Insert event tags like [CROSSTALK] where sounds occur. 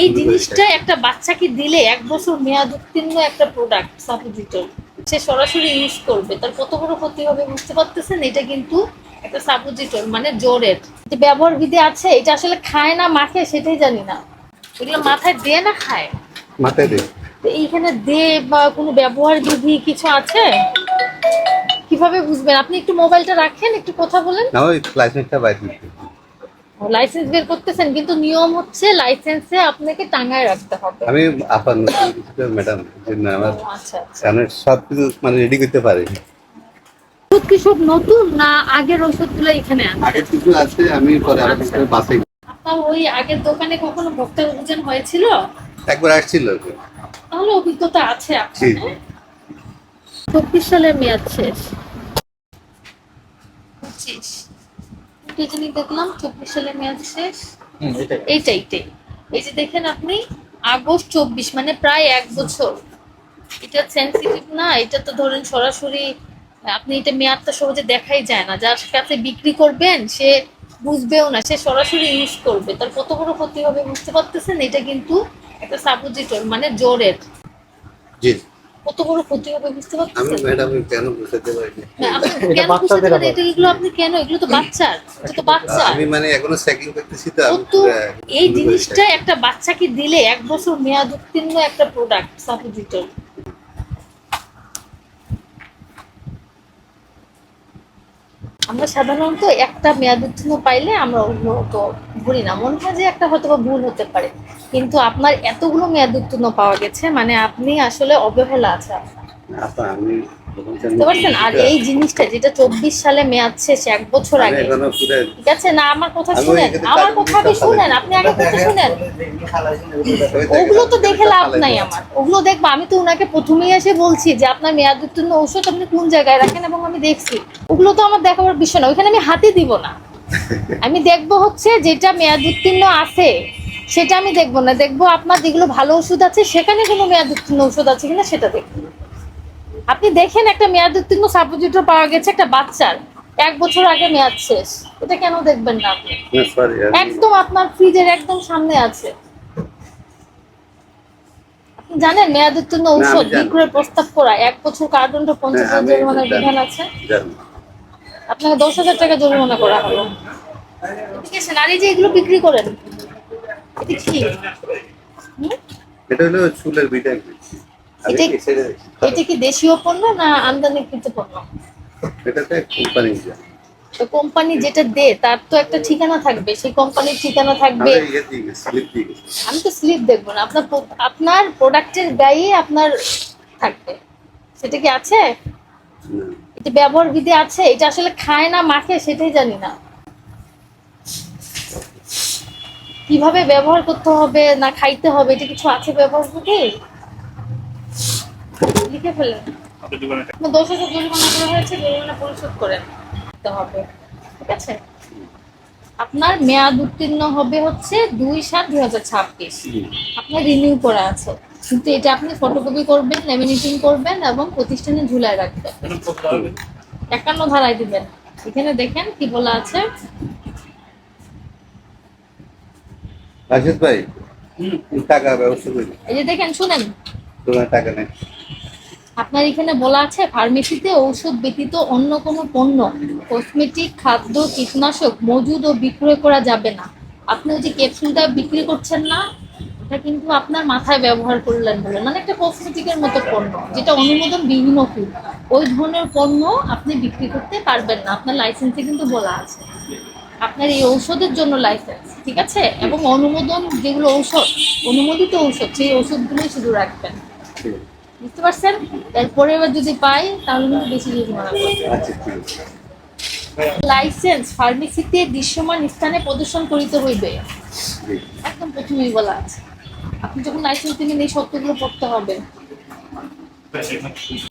এই জিনিসটা একটা বাচ্চাকে দিলে এক বছর মেয়াদ উত্তীর্ণ একটা প্রোডাক্ট সাপোজিটর সে সরাসরি ইউজ করবে। তার কত বড় ক্ষতি হবে বুঝতে পারতেছেন? এটা কিন্তু একটা সাপোজিটর মানে জোরের। যে ব্যবহার বিধি আছে এটা আসলে খায় না মাখে সেটাই জানি না। এগুলো মাথায় দিয়ে না খায়? মাথায় দে তো এইখানে দে বা কোনো ব্যবহার বিধি কিছু আছে? কীভাবে বুঝবেন? আপনি একটু মোবাইলটা রাখেন একটু কথা বলেন। না ওই লাইসেন্সটা বাইর লাইসেন্স বের করতেছেন কিন্তু নিয়ম হচ্ছে লাইসেন্সে আপনাকে টাঙায় রাখতে হবে। আমি আপার ম্যাডাম আমার আচ্ছা আচ্ছা। আমি সব কিছু মানে রেডি করতে পারি। ওষুধ কি সব নতুন না আগের ওষুধগুলো এখানে আছে? আগের কিছু আছে আমি পরে আবার আচ্ছা। কিছু বাসে আপনার ওই আগের দোকানে কখনো ভক্ত অভিযান হয়েছিল? একবার আসছিল তাহলে অভিজ্ঞতা আছে আপনার চব্বিশ সালের মেয়াদ শেষ। পঁচিশ। কি জানি দেখলাম চব্বিশ সালের মেয়াদ শেষ। এইটা এইটাই এই যে দেখেন আপনি আগস্ট চব্বিশ মানে প্রায় এক বছর। এটা সেন্সিটিভ না এটা তো ধরেন সরাসরি আপনি এটা মেয়াদটা সহজে দেখাই যায় না। যার কাছে বিক্রি করবেন সে বুঝবেও না সে সরাসরি ইউজ করবে। তার কত বড় ক্ষতি হবে বুঝতে পারতেছেন? এটা কিন্তু একটা সাপোজিটর মানে জোরের জি। কত বড় ক্ষতি হবে বুঝতে আমি ম্যাডাম কেন বুঝতে পারি না, আপনি এটা কেন বুঝতে বাচ্চাদের এটা এগুলো আপনি কেন? এগুলো তো বাচ্চার এটা তো বাচ্চা আমি মানে এখনও চেকিং করতেছি তো এই জিনিসটা একটা বাচ্চাকে দিলে এক বছর মেয়াদ উত্তীর্ণ একটা প্রোডাক্ট সাপোজিটর। আমরা সাধারণত একটা মেয়াদ উত্তীর্ণ পাইলে আমরা ওগুলো তো ভুলি না। মনে হয় যে একটা হয়তো বা ভুল হতে পারে। কিন্তু আপনার এতগুলো মেয়াদ উত্তীর্ণ পাওয়া গেছে মানে আপনি আসলে অবহেলা আছে আপনার বুঝতে পারছেন? আর এই জিনিসটা যেটা চব্বিশ সালে মেয়াদ শেষ এক বছর আগে। ঠিক আছে? না আমার কথা শুনেন। আমার কথা আপনি শুনেন। আপনি আগে কথা শুনেন। ওগুলো তো দেখে লাভ নাই আমার। ওগুলো দেখব আমি তো ওনাকে প্রথমেই এসে বলছি যে আপনার মেয়াদ উত্তীর্ণ ঔষধ আপনি কোন জায়গায় রাখেন এবং আমি দেখছি? ওগুলো তো আমার দেখাবার বিষয় না। ওইখানে আমি হাতে দিব না। [LAUGHS] আমি দেখব হচ্ছে যেটা মেয়াদ উত্তীর্ণ আছে সেটা আমি দেখব না। দেখব আপনার যেগুলো ভালো ওষুধ আছে সেখানে কোনো মেয়াদ উত্তীর্ণ ওষুধ আছে কিনা সেটা দেখব। আপনি দেখেন একটা মেয়াদ উত্তীর্ণ সাপোজিটর পাওয়া গেছে একটা বাচ্চার। এক বছর আগে মেয়াদ শেষ। এটা কেন দেখবেন না আপনি? একদম আপনার ফ্রিজের একদম সামনে আছে। আপনি জানেন মেয়াদ উত্তীর্ণ ঔষধ। বিক্রয়ের প্রস্তাব করা এক বছর কার্ডন্ড পঞ্চাশ হাজার জরিমানার বিধান আছে? আপনাকে দশ হাজার টাকা জরিমানা করা হলো। ঠিক আছে নারী যে এগুলো বিক্রি করেন এটা কি? এটা হলো চুলের বিটা এটা- কি দেশীয় পণ্য না আমদানিকৃত পণ্য? এটাতে কোম্পানি তো কোম্পানি যেটা দে তার তো একটা ঠিকানা থাকবে। সেই কোম্পানির ঠিকানা থাকবে। আমি ইয়ে আমি তো স্লিপ দেখব না। আপনার আপনার প্রোডাক্টের গায়ে আপনার থাকবে। সেটা কি আছে? এটা ব্যবহার বিধি আছে? এটা আসলে খায় না মাখে সেটাই জানি না। কীভাবে ব্যবহার করতে হবে না খাইতে হবে এটা কিছু আছে ব্যবহার বিধি? লিখে ফেলেন আপনার দশ জরিমানা করা হয়েছে জরিমানা পরিশোধ করেন দিতে হবে। ঠিক আছে? আপনার মেয়াদ উত্তীর্ণ হবে হচ্ছে দুই সাত দুই হাজার ছাব্বিশ। আপনার রিনিউ করা আছে। কিন্তু এটা আপনি ফটোকপি করবেন ল্যামিনেটিং করবেন এবং প্রতিষ্ঠানে ঝুলায় রাখবেন। একান্ন ধারায় দিবেন। এখানে দেখেন কি বলা আছে। রাশেদ ভাই টাকা ব্যবস্থা করি এই যে দেখেন শুনেন। টাকা নেই। আপনার এখানে বলা আছে ফার্মেসিতে ঔষধ ব্যতীত অন্য কোনো পণ্য কসমেটিক খাদ্য, কীটনাশক মজুদ ও বিক্রয় করা যাবে না। আপনি ওই যে ক্যাপসুলটা বিক্রি করছেন না এটা কিন্তু আপনার মাথায় ব্যবহার করলেন বলে। মানে একটা কসমেটিকের মতো পণ্য, যেটা অনুমোদন বিহীন ওষুধ ওই ধরনের পণ্য আপনি বিক্রি করতে পারবেন না। আপনার লাইসেন্সে কিন্তু বলা আছে। আপনার এই ঔষধের জন্য লাইসেন্স ঠিক আছে? এবং অনুমোদন যেগুলো ঔষধ, অনুমোদিত ঔষধ, সেই ওষুধগুলোই শুধু রাখবেন। বুঝতে পারছেন? এরপরে এবার যদি পাই তাহলে কিন্তু বেশি জরিমানা লাইসেন্স ফার্মেসিতে দৃশ্যমান স্থানে প্রদর্শন করিতে হইবে। একদম প্রথমেই বলা আছে। আপনি যখন লাইসেন্স নেবেন এই শর্তগুলো পড়তে হবে।